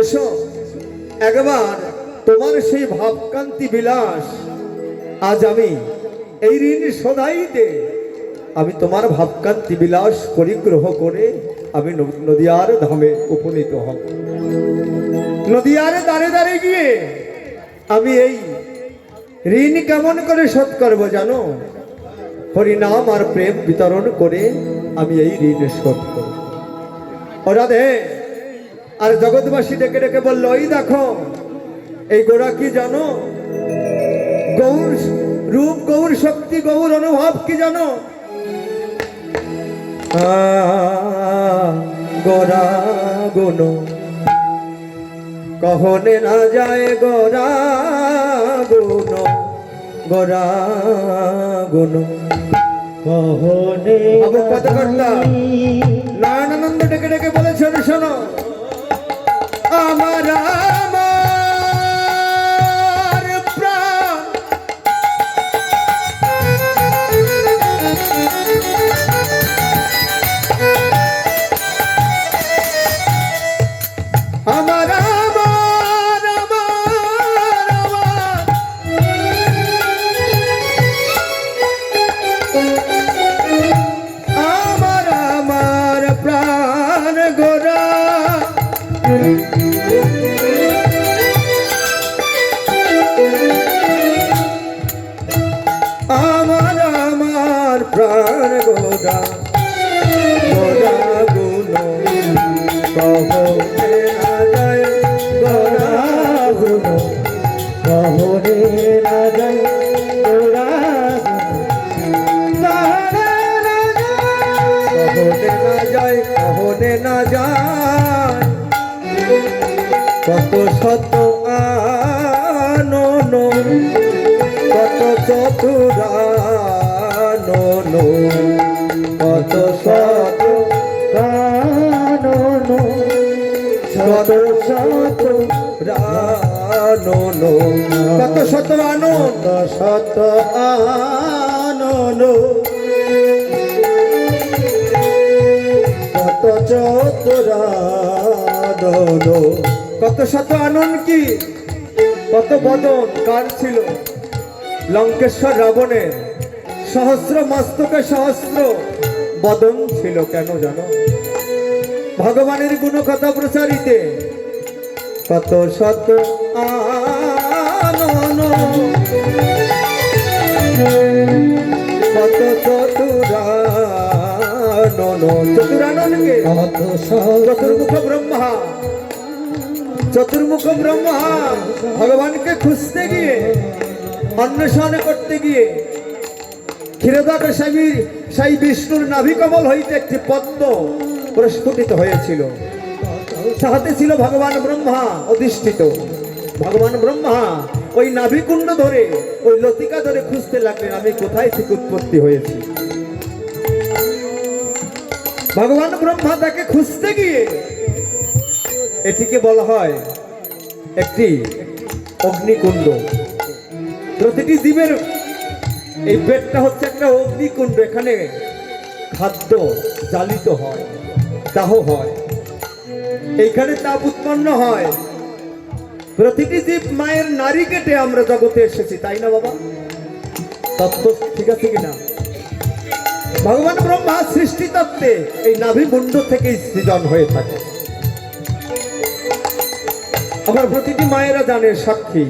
এসো। একবার তোমার সেই ভাবকান্তি বিলাস, আজ আমি এই ঋণ সদাইতে আমি তোমার ভাবকান্তি বিলাস পরিগ্রহ করে আমি নদিয়ার ধামে উপনীত হব। নদিয়ার দাঁড়ে দাঁড়ে গিয়ে আমি এই ঋণ কেমন করে শোধ করব জানো? হরিনাম আর প্রেম বিতরণ করে আমি এই ঋণ শোধ করব। রাধে আর জগৎবাসী ডেকে ডেকে বলল ওই দেখো এই গোড়া কি জানো গৌর রূপ গৌর শক্তি গৌর অনুভব কি জানো গোরা গুণ কহনে না যায় গোরা গুণ গোরা গুণ কহনে বাবু পদকর্তা নয়নানন্দ ডেকে ডেকে বলেছেন শোনো আমার প্রাণ গোরা গোরা গুণ। কহতে না যায় গোরা গুণ। কহনে না যায় তোরা কহতে না যায় কহতে না যায়, কত শত আনন, কত চতুরানন কত শত কানন কত শত রানন কত শত আনন্দ শত আনন কত চতুরানন কত শত আনন্দ কি? কত বদন কার ছিল লঙ্কেশ্বর রাবণের। সহস্র, মস্তকে সহস্র। বদন ছিল কেন জানো? ভগবানের গুণ কথা প্রচারিতে। কত শত আনন। কত চতুরানন। চতুরাননকে কত চতুর্মুখ ব্রহ্মা। চতুর্মুখ ব্রহ্মা ভগবানকে খুঁজতে গিয়ে, অন্বেষণ করতে গিয়ে ক্ষীরদাক স্বামী সেই বিষ্ণুর নাভিকমল হইতে একটি পদ্ম প্রস্ফুটিত হয়েছিল। তাহাতে ছিল ভগবান ব্রহ্মা অধিষ্ঠিত। ভগবান ব্রহ্মা ওই নাভিকুণ্ড ধরে, ওই লতিকা ধরে খুঁজতে লাগলেন, আমি কোথায় থেকে উৎপত্তি হয়েছি? ভগবান ব্রহ্মা তাকে খুঁজতে গিয়ে এটিকে বলা হয় একটি অগ্নিকুণ্ড। প্রতিটি জীবের এই পেটটা হচ্ছে একটা অগ্নিকুণ্ড, এখানে খাদ্য জ্বালিত হয়, দাহ হয়। এইখানে তাপ উৎপন্ন হয়। প্রতিটি জীব মায়ের নারী কেটে আমরা জগতে এসেছি, তাই না বাবা? তত্ত্ব ঠিক আছে কিনা? ভগবান ব্রহ্মা সৃষ্টি তত্ত্বে এই নাভি মুন্ড থেকেই সৃজন হয়ে থাকে। আবার প্রতিটি মায়েরা জানে সাক্ষী।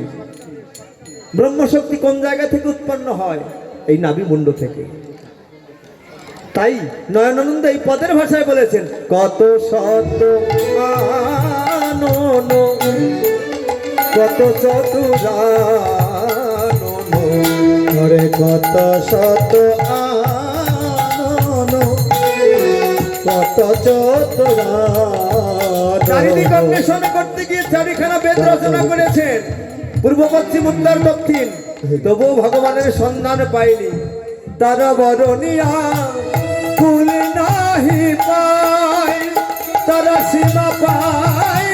ব্রহ্মশক্তি কোন জায়গা থেকে উৎপন্ন হয়? এই নাভি মুন্ড থেকে। তাই নয়নানন্দ এই পদের ভাষায় বলেছেন, কত শত কত ঘরে কত শত কত চারিদিক অন্বেষণ করতে গিয়ে চারিখানা বেদ রচনা করেছেন। পূর্ব পশ্চিম উত্তর দক্ষিণ। তবু ভগবানের সন্ধান পাইনি। তারা বরণিয়া ফুল নাহি পায়। তারা সীমা পায়।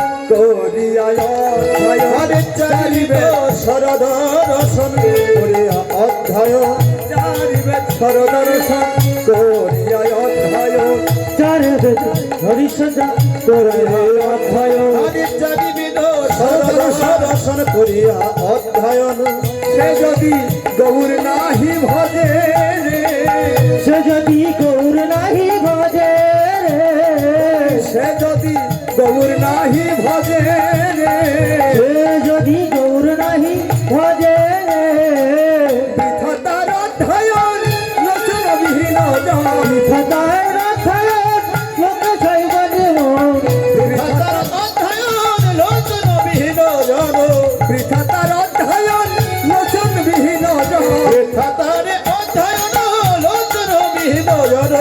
করিয়া আরে চারিবে শরদ রসন করিয়া অধ্যায় চারি বেছর দর্শন করিয়া অধ্যায়। চার হরিষদা করিয়া অধ্যায়। চারিবে শরদ রসন করিয়া অধ্যায়ন সে যদি গৌর নাহি ভজে সে যদি গৌর নাহি ভজে রে। যদি গৌর নাহি ভজে বৃথা তার অধ্যয়ন লোচন বিহীন বিধাতায় রথায়ন লোক শৈবন বিধাতার অধ্যায়ন লোচন বিহীন জন বৃথা তার অধ্যয়ন লোচন বিহীন জন বিধাতারে অধ্যায়ন লোচন বিহীন জন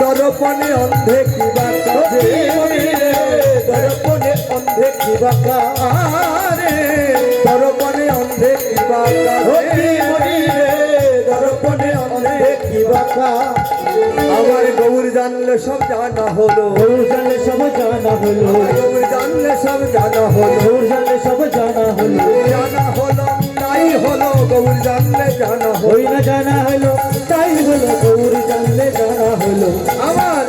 দর্পণে অন্ধে কিবা আরে দর্পণে অন্ধে কিবা কাজে দর্পণে অন্ধে কিবা আমার গৌর জানলে সব জানা হলো। জানলে সব জানা হলো। গৌর জানলে সব জানা হলো। জানলে সব জানা হলো। জানা হলো তাই হলো গৌর জানলে জানা হলো। না জানা হলো তাই হলো গৌর জানলে জানা হলো। আমার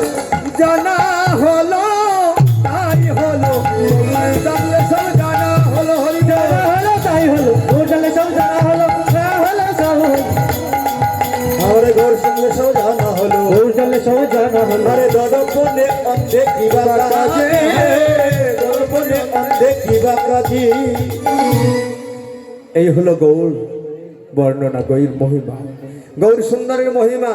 আরে অন্ধে কিবা কাজে। দরপনে অন্ধে কিবা কাজে। এই হলো গৌর বর্ণনা, গৌর মহিমা। গৌর সুন্দরের মহিমা।